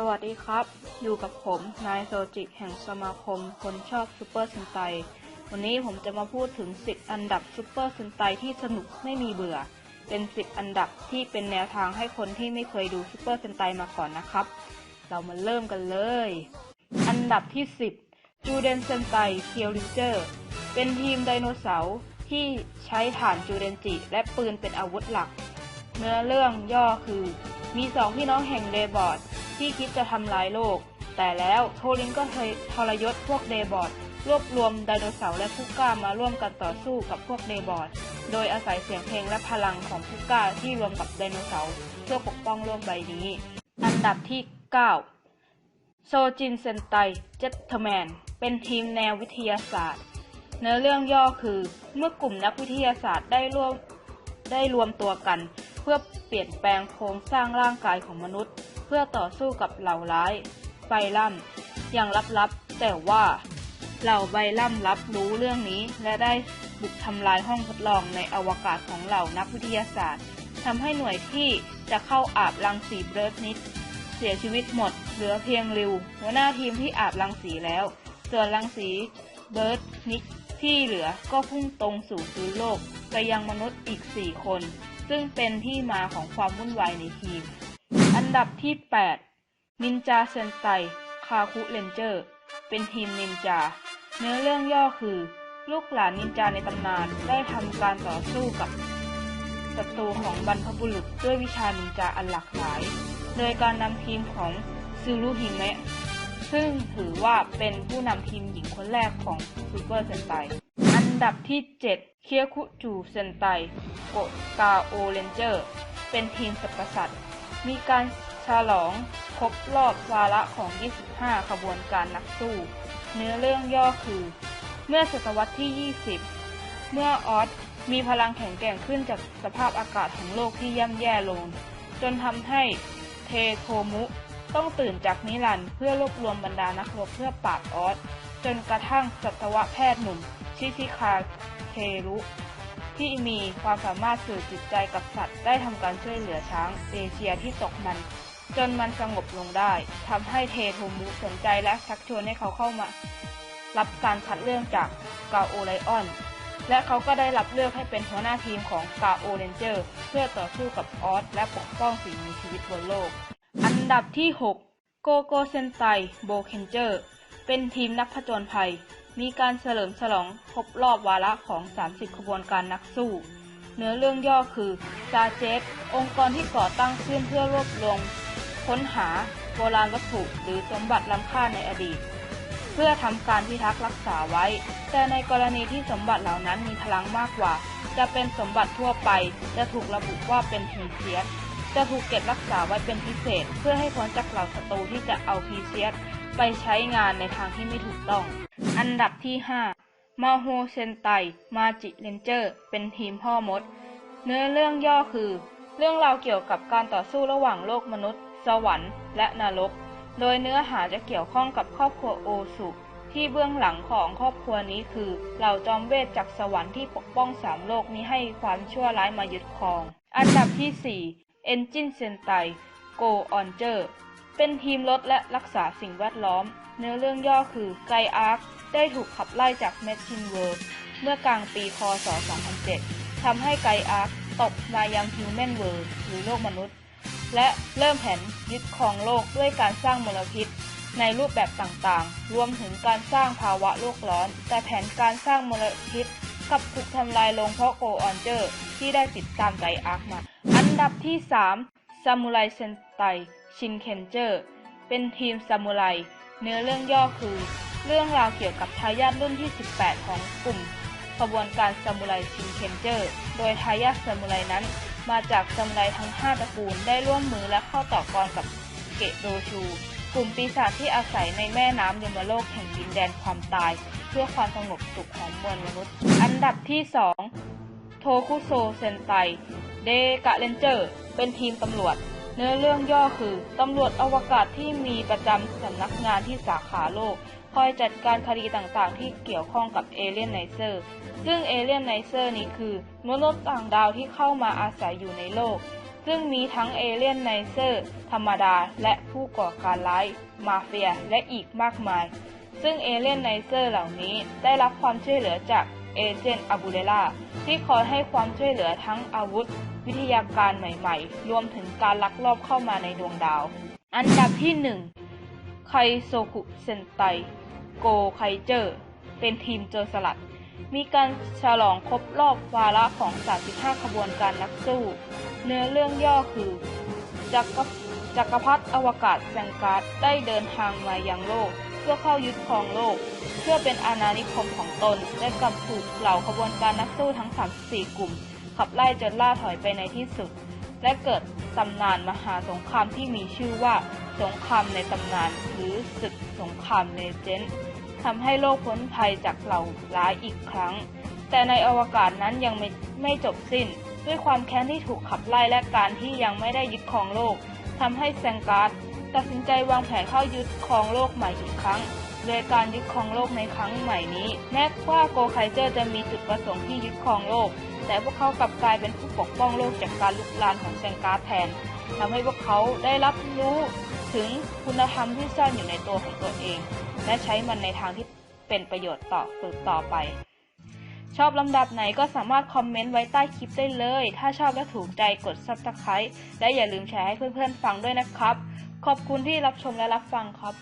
สวัสดีครับ อยู่กับผมนายโซจิแห่งสมาคม คนชอบซูเปอร์เซนไต วันนี้ผมจะมาพูดถึง 10 อันดับซูเปอร์เซนไตที่สนุกไม่มีเบื่อ เป็น 10 อันดับที่เป็นแนวทางให้คนที่ไม่เคยดูซูเปอร์เซนไตมาก่อนนะครับ เรามาเริ่มกันเลย อันดับที่ 10 จูเดนเซนไตเคียวริเจอร์ เป็นทีมไดโนเสาร์ที่ใช้ฐานจูเดนจิ และปืนเป็นอาวุธหลัก เนื้อเรื่องย่อคือ มีสองพี่น้องแห่งเดบอร์ด ที่คิดจะทำลายโลก แต่แล้วโทลินก็เคยทรยศพวกเดบอดรวบรวมไดโนเสาร์และผู้กล้ามาร่วมกันต่อสู้กับพวกเดบอดโดยอาศัยเสียงเพลงและพลังของผู้กล้าที่รวมกับไดโนเสาร์เพื่อปกป้องโลกใบนี้ อันดับที่ 9 โซจินเซนไตเจตเทอร์แมน เป็นทีมแนววิทยาศาสตร์ เนื้อเรื่องย่อคือเมื่อกลุ่มนักวิทยาศาสตร์ได้ร่วมได้รวมตัวกัน เพื่อเปลี่ยนแปลงโครงสร้างร่างกายของมนุษย์ เพื่อต่อสู้กับเหล่าร้ายไบลัมอย่างลับๆ แต่ว่าเหล่าไบลัมรับรู้เรื่องนี้ และได้บุกทำลายห้องทดลองในอวกาศของเหล่านักวิทยาศาสตร์ทำให้หน่วยที่จะเข้าอาบรังสีเบิร์ดนิดเสียชีวิตหมด เหลือเพียงริว หัวหน้าทีมที่อาบรังสีแล้ว ส่วนรังสีเบิร์ดนิกที่เหลือก็พุ่งตรงสู่พื้นโลกไปยังมนุษย์อีก 4 คน ซึ่งเป็นที่มาของความวุ่นวายในทีม อันดับที่ 8 นินจาเซนไตคาคุเรนเจอร์ เป็นทีมนินจา เนื้อเรื่องย่อคือ ลูกหลานนินจาในตำนานได้ทำการต่อสู้กับศัตรูของบรรพบุรุษด้วยวิชานินจาอันหลากหลาย โดยการนำทีมของซูรุฮิเมะ ซึ่งถือว่าเป็นผู้นำทีมหญิงคนแรกของซูเปอร์เซนไตอันดับที่ 7 เคียคุจูเซนไตโกกาโอเรนเจอร์ เป็นทีมสัตว์ปสัตว์ มีการฉลองครบรอบวาระของ 25 ขบวนการนักสู้ เนื้อเรื่องย่อคือ เมื่อศตวรรษที่ 20 เมื่อออสมีพลังแข็งแกร่งขึ้นจากสภาพอากาศของโลกที่ย่ำแย่ลง จนทำให้เทโทมุต้องตื่นจากนิรันด์เพื่อรวบรวมบรรดานักรบเพื่อปราบออสจนกระทั่งสัตวแพทย์หนุ่ม ชิชิคาเครุ ที่มีความสามารถสื่อจิตใจกับสัตว์ ได้ทำการช่วยเหลือช้างเอเชียที่ตกมัน จนมันสงบลงได้ทำให้เทโทมุสนใจและชักชวนให้เขาเข้ามา รับการคัดเลือกจากกาโอไลออน และเขาก็ได้รับเลือกให้เป็นหัวหน้าทีมของกาโอเรนเจอร์ เพื่อต่อสู้กับออสและปกป้องสิ่งมีชีวิตบนโลก อันดับที่ 6 โกโกเซนไตโบเคนเจอร์ เป็นทีมนักผจญภัย มีการเฉลิมฉลองครบรอบวาระของ 30 ขบวนการนักสู้ เนื้อเรื่องย่อคือซาเจตองค์กรที่ก่อตั้งขึ้นเพื่อรวบรวมค้นหาโบราณวัตถุหรือสมบัติล้ำค่าในอดีต เพื่อทำการพิทักษ์รักษาไว้ แต่ในกรณีที่สมบัติเหล่านั้นมีพลังมากกว่า จะเป็นสมบัติทั่วไป จะถูกระบุว่าเป็นพีเซียสจะถูกเก็บรักษาไว้เป็นพิเศษ เพื่อให้พ้นจากเหล่าศัตรูที่จะเอาพีเซียสไปใช้งานในทางที่ไม่ถูกต้อง อันดับที่ 5 มาโฮเซนไต มาจิเรนเจอร์ เป็นทีมพ่อมด เนื้อเรื่องย่อคือ เรื่องราวเกี่ยวกับการต่อสู้ระหว่างโลกมนุษย์ สวรรค์ และนรก โดยเนื้อหาจะเกี่ยวข้องกับครอบครัวโอสุที่เบื้องหลังของครอบครัวนี้คือเหล่าจอมเวทจากสวรรค์ที่ปกป้องสามโลกนี้ให้ความชั่วร้ายมายึดครอง อันดับที่ 4 Engine Sentai Go Onger เป็นทีมรถและรักษาสิ่งแวดล้อม เนื้อเรื่องย่อคือไกอาร์คได้ถูกขับไล่จาก Machine World เมื่อกลางปีคศ 2007 ทำให้ไกอาร์คตกมายัง Human World หรือโลกมนุษย์ และเริ่มแผนยึดครองโลกด้วยการสร้างมลพิษในรูปแบบต่างๆ รวมถึงการสร้างภาวะโลกร้อน แต่แผนการสร้างมลพิษกับถูกทำลายลงเพราะโกออนเจอร์ ที่ได้ติดตามไกอาร์คมา อันดับที่ 3 ซามูไรเซนไต ชินเคนเจอร์ เป็นทีมซามูไร เนื้อเรื่องย่อคือ เรื่องราวเกี่ยวกับทายาทรุ่นที่ 18 ของกลุ่มขบวนการซามูไรชินเคนเจอร์ โดยทายาทซามูไรนั้น มาจากซามูไรทั้ง 5 ตระกูลได้ร่วมมือและเข้าต่อกรกับเกะโดชู กลุ่มปีศาจที่อาศัยในแม่น้ำยมโลกแห่งดินแดนความตาย เพื่อความสงบสุขของมวลมนุษย์ อันดับที่ 2 โทคุโซเซนไต เดกะเลนเจอร์ เป็นทีมตำรวจ เนื้อเรื่องย่อคือตำรวจอวกาศที่มีประจำสำนักงานที่สาขาโลก คอยจัดการคดีต่างๆ ที่เกี่ยวข้องกับเอเลียนไนเซอร์ ซึ่งเอเลียนไนเซอร์นี้คือมนุษย์ต่างดาวที่เข้ามาอาศัยอยู่ในโลก ซึ่งมีทั้งเอเลียนไนเซอร์ ธรรมดา และผู้ก่อการร้าย มาเฟีย และอีกมากมาย ซึ่งเอเลียนไนเซอร์เหล่านี้ได้รับความช่วยเหลือจากเอเจนต์อาบูเ e ล่าที่คอยให้ความช่วยเหลือทั้งอาวุธ วิทยาการใหม่ๆ รวมถึงการลักลอบเข้ามาในดวงดาว อันดับที่ 1 ไคโซคุเซนไต โกไคเจอร์ เป็นทีมโจรสลัด มีการฉลองครบรอบวาระของ 35 ขบวนการนักสู้ เนื้อเรื่องย่อคือจักรจักรพรรดิอวกาศแซงการ์ดได้เดินทางมายังโลก เพื่อเข้ายึดครองโลก เพื่อเป็นอาณานิคมของตนและกลับถูกเหล่าขบวนการนักสู้ทั้ง 34 กลุ่ม ขับไล่จนล่าถอยไปในที่สุด และเกิดตำนานมหาสงครามที่มีชื่อว่าสงครามในตำนานหรือศึกสงครามเลเจนด์ทำให้โลกพ้นภัยจากเหล่าร้ายอีกครั้ง แต่ในอวกาศนั้นยังไม่ไม่จบสิ้น ด้วยความแค้นที่ถูกขับไล่และการที่ยังไม่ได้ยึดครองโลกทำให้แซงการ์ดตัดสินใจวางแผนเข้ายึดครองโลกใหม่อีกครั้ง โดยการยึดครองโลกในครั้งใหม่นี้ แม้ว่าโกไคเจอร์จะมีจุดประสงค์ที่ยึดครองโลก แต่พวกเขากลับกลายเป็นผู้ปกป้องโลกจากการลุกลามของแซงการ์แทนทำให้พวกเขาได้รับรู้ถึงคุณธรรมที่ซ่อนอยู่ในตัวของตัวเอง และใช้มันในทางที่เป็นประโยชน์ต่อสืบต่อไป ชอบลำดับไหนก็สามารถคอมเมนต์ไว้ใต้คลิปได้เลย ถ้าชอบและถูกใจกด subscribe และอย่าลืมแชร์ให้เพื่อนๆฟังด้วยนะครับ ขอบคุณที่รับชมและรับฟังครับ